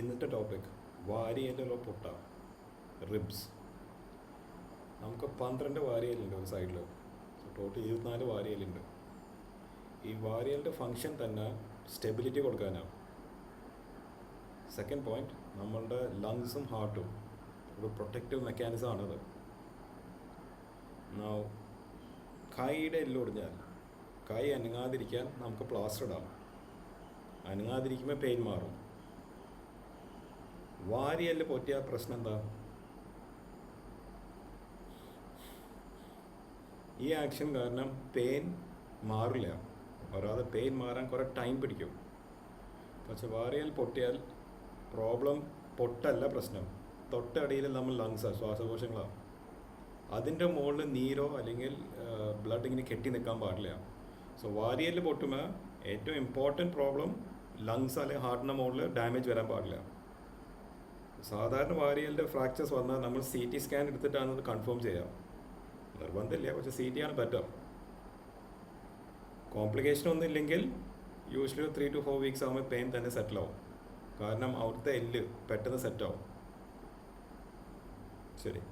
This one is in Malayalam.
ഇന്നത്തെ ടോപ്പിക് വാരിയലിലോ പൊട്ട റിബ്സ് നമുക്ക് പന്ത്രണ്ട് വാരിയലുണ്ട് ഒരു സൈഡിൽ ടോട്ടൽ ഇരുപത്തിനാല് വാരിയലുണ്ട് ഈ വാരിയലിന്റെ ഫങ്ഷൻ തന്നെ സ്റ്റെബിലിറ്റി കൊടുക്കാനാണ് സെക്കൻഡ് പോയിന്റ് നമ്മളുടെ ലങ്സും ഹാർട്ടും ഒരു പ്രൊട്ടക്റ്റീവ് മെക്കാനിസം ആണത്. കൈയുടെ എല്ലൊടിഞ്ഞാൽ കൈ അനങ്ങാതിരിക്കാൻ നമുക്ക് പ്ലാസ്റ്റർ ഇടാം. അനങ്ങാതിരിക്കുമ്പോൾ പെയിൻ മാറും. വാരിയല്ല് പൊറ്റിയ പ്രശ്നം എന്താ? ഈ ആക്ഷൻ കാരണം പെയിൻ മാറില്ല. വരാതെ പെയിൻ മാറാൻ കുറേ ടൈം പിടിക്കും. പക്ഷെ വാരിയൽ പൊട്ടിയാൽ പ്രോബ്ലം പൊട്ടല്ല പ്രശ്നം. തൊട്ടടിയിൽ നമ്മൾ ലങ്സാണ് ശ്വാസകോശങ്ങളാണ് അതിന്റെ മുകളിൽ നീരോ അല്ലെങ്കിൽ ബ്ലഡ് ഇങ്ങനെ കെട്ടി നിൽക്കാൻ പാടില്ല. സോ വാരിയൽ പൊട്ടുമ്പോൾ ഏറ്റവും ഇമ്പോർട്ടന്റ് പ്രോബ്ലം ലങ്സ് അല്ലെങ്കിൽ ഹാർട്ടിന്റെ മുകളിൽ ഡാമേജ് വരാൻ പാടില്ല. സാധാരണ വാരിയലിന്റെ ഫ്രാക്ചേഴ്സ് വന്നാൽ നമ്മൾ സി ടി സ്കാൻ എടുത്തിട്ടാണ് അത് കൺഫേം ചെയ്യാം. നിർബന്ധമില്ല പക്ഷേ സി ടി ആണ് ബെറ്റർ കോംപ്ലിക്കേഷൻ ഒന്നും ഇല്ലെങ്കിൽ usually three two four weeks ആകുമ്പോൾ പെയിൻ തന്നെ സെറ്റിൽ ആവും. കാരണം അവിടുത്തെ എല്ല് പെട്ടെന്ന് സെറ്റ് ആവും. ശരി.